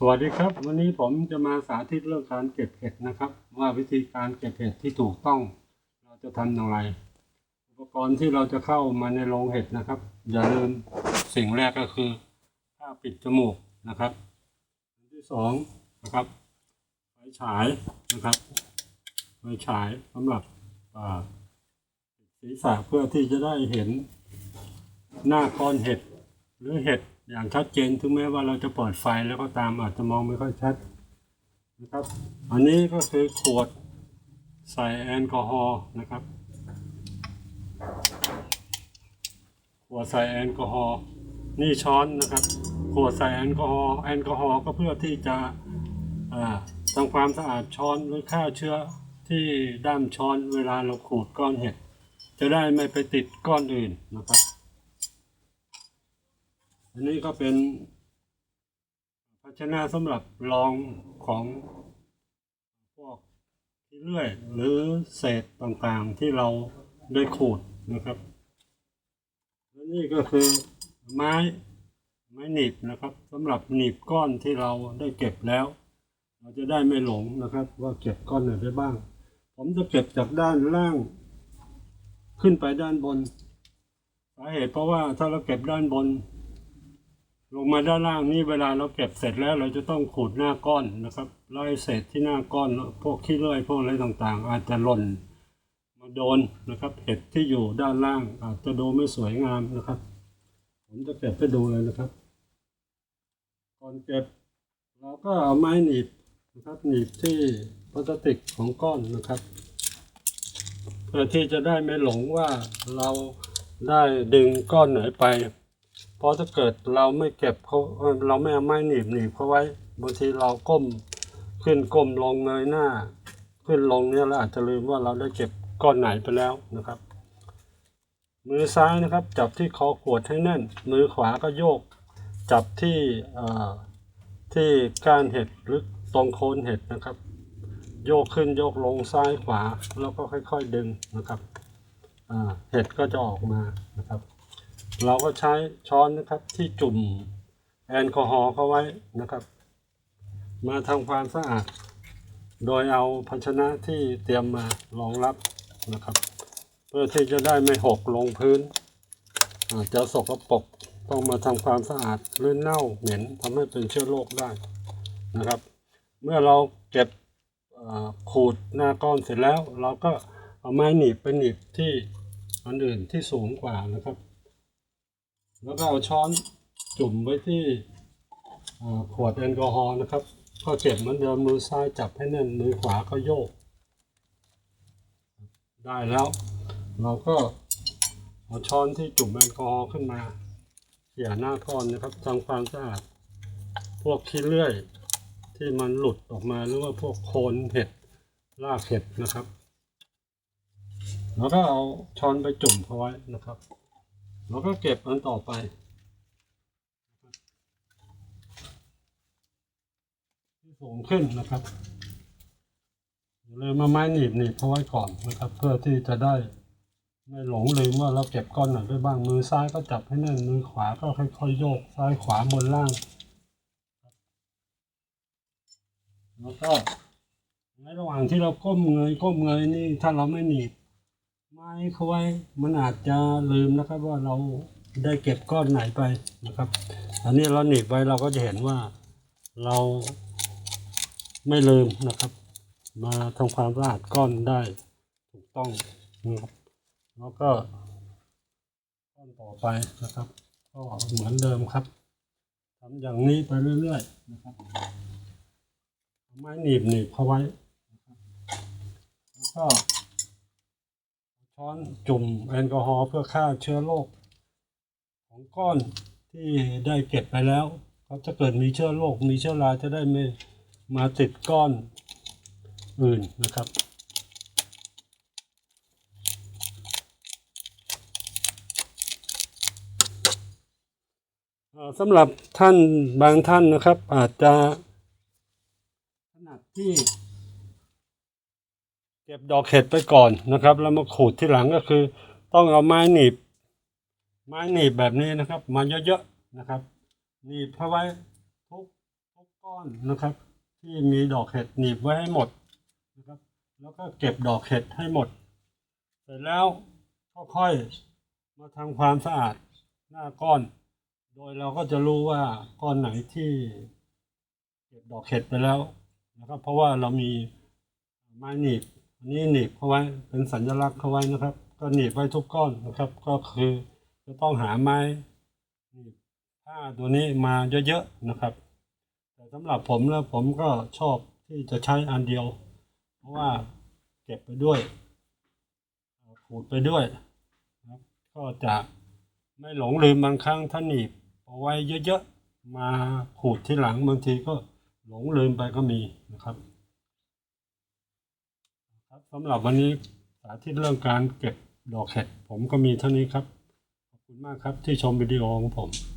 สวัสดีครับ วันนี้ผมจะมาสาธิตเรื่องการเก็บเห็ดนะครับ ว่าวิธีการเก็บเห็ดที่ถูกต้อง เราจะทำอย่างไร อุปกรณ์ที่เราจะเข้ามาในโรงเห็ดนะครับ อย่าลืมสิ่งแรกก็คือผ้าปิดจมูกนะครับอันที่สองนะครับไฟฉายนะครับไฟฉายสำหรับศีรษะเพื่อที่จะได้เห็นหน้าก้อนเห็ดหรือเห็ด อย่างชัดเจนถึงแม้ว่าเราจะเปิดไฟแล้วก็ตามอาจจะมองไม่ค่อยชัดนะครับ อันนี้ก็คือขวดใส่แอลกอฮอล์นะครับ ขวดใส่แอลกอฮอล์นี่ช้อนนะครับ ขวดใส่แอลกอฮอล์แอลกอฮอล์ก็เพื่อที่จะทำความสะอาดช้อนหรือฆ่าเชื้อที่ด้ามช้อนเวลาเราขูดก้อนเห็ด จะได้ไม่ไปติดก้อนอื่นนะครับ อันนี้ก็เป็นภาชนะสำหรับรองของพวกที่เลื่อย หรือเศษต่างๆที่เราได้ขูดนะครับและนี่ก็คือไม้ไม้หนีบนะครับสำหรับหนีบก้อนที่เราได้เก็บแล้ว เราจะได้ไม่หลงนะครับ ว่าเก็บก้อนไหนได้บ้าง ผมจะเก็บจากด้านล่าง ขึ้นไปด้านบน สาเหตุเพราะว่าถ้าเราเก็บด้านบน ลงมาด้านล่างนี่เวลาเราเก็บเสร็จแล้ว เราจะต้องขูดหน้าก้อนนะครับไล่เศษที่หน้าก้อนพวกขี้เลื่อยพวกอะไรต่างๆ อาจจะหล่นมาโดนนะครับ เห็ดที่อยู่ด้านล่างอาจจะดูไม่สวยงามนะครับ ผมจะเก็บให้ดูเลยนะครับ ก่อนเก็บ เราก็เอาไม้หนีบนะครับหนีบที่พลาสติกของก้อนนะครับเพื่อที่จะได้ไม่หลงว่าเราได้ดึงก้อนไหนไป เพราะถ้าเกิดเราไม่เก็บเขาเราไม่เอาไม้หนีบหนีบเขาไว้บางทีเราก้มขึ้นก้มลงเงยหน้า ขึ้นลงเนี่ยเราอาจจะลืมว่าเราได้เก็บก้อนไหนไปแล้วนะครับ มือซ้ายนะครับ จับที่คอขวดให้แน่น มือขวาก็โยก จับที่เอ่อที่ก้านเห็ดหรือตรงโคนเห็ดนะครับ โยกขึ้นโยกลงซ้ายขวาแล้วก็ค่อย ๆ ดึงนะครับอ่าเห็ดก็จะออกมานะครับ เราก็ใช้ช้อนนะครับที่จุ่มแอลกอฮอล์เข้าไว้นะครับ มาทำความสะอาด โดยเอาภาชนะที่เตรียมมารองรับนะครับ เพื่อที่จะได้ไม่หกลงพื้นอาจจะสกปรกต้องมาทำความสะอาดหรือเน่าเหม็นทำให้เป็นเชื้อโรคได้นะครับ เมื่อเราเก็บขูดหน้าก้อนเสร็จแล้ว เราก็เอาไม้หนีบไปหนีบที่อันอื่นที่สูงกว่านะครับ แล้วก็เอาช้อนจุ่มไว้ที่ขวดแอลกอฮอล์นะครับ ก็เก็บเหมือนเดิมมือซ้ายจับให้แน่นมือขวาก็โยก ได้แล้ว เราก็เอาช้อนที่จุ่มแอลกอฮอล์ขึ้นมาเขี่ยหน้าก้อนนะครับทำความสะอาดพวกขี้เลื่อยที่มันหลุดออกมาหรือว่าพวกโคนเห็ดรากเห็ดนะครับ แล้วก็เอาช้อนไปจุ่มเขาไว้นะครับ แล้วก็เก็บอันต่อไปที่สูงขึ้นนะครับอย่าลืมมาไม้หนีบหนีบเขาไว้ก่อนนะครับ เพื่อที่จะได้ไม่หลงลืมว่าเราเก็บก้อนไหนได้บ้างมือซ้ายก็จับให้แน่นมือขวาก็ค่อยๆโยกซ้ายขวาบนล่างแล้วก็ในระหว่างที่เราก้มเงยก้มเงยนี่ถ้าเราไม่หนีบ ไม้เขาไว้มันอาจจะลืมนะครับว่าเราได้เก็บก้อนไหนไปนะครับ อันนี้เราหนีบไว้เราก็จะเห็นว่าเราไม่ลืมนะครับ มาทำความสะอาดก้อนได้ถูกต้องนะครับแล้วก็ก้อนต่อไปนะครับก็เหมือนเดิมครับทำอย่างนี้ไปเรื่อยๆนะครับไม้หนีบหนีบเขาไว้นะครับแล้วก็ ช้อนจุ่มแอลกอฮอล์เพื่อฆ่าเชื้อโรคของก้อนที่ได้เก็บไปแล้วเขาจะเกิดมีเชื้อโรคมีเชื้อราจะได้ไม่มาติดก้อนอื่นนะครับ สำหรับท่านบางท่านนะครับอาจจะถนัดที่ เก็บดอกเห็ดไปก่อนนะครับ แล้วมาขูดที่หลังก็คือ ต้องเอาไม้หนีบ ไม้หนีบแบบนี้นะครับ มาเยอะๆนะครับหนีบเข้าไว้ทุกทุกก้อนนะครับ ที่มีดอกเห็ดหนีบไว้ให้หมดนะครับ แล้วก็เก็บดอกเห็ดให้หมด เสร็จแล้วก็ค่อยมาทำความสะอาดหน้าก้อน โดยเราก็จะรู้ว่าก้อนไหนที่เก็บดอกเห็ดไปแล้วนะครับ เพราะว่าเรามีไม้หนีบ อันนี้หนีบเข้าไว้เป็นสัญลักษณ์เข้าไว้นะครับ ก็หนีบไว้ทุกก้อนนะครับ ก็คือจะต้องหาไม้หนีบผ้าตัวนี้มาเยอะๆนะครับ แต่สำหรับผมแล้วผมก็ชอบที่จะใช้อันเดียว เพราะว่าเก็บไปด้วยขูดไปด้วยนะครับก็จะไม่หลงลืมบางครั้งถ้าหนีบเอาไว้เยอะๆมาขูดที่หลังบางทีก็หลงลืมไปก็มีนะครับ สำหรับวันนี้สาธิตเรื่องการเก็บดอกเห็ดผมก็มีเท่านี้ครับ ขอบคุณมากครับที่ชมวิดีโอของผม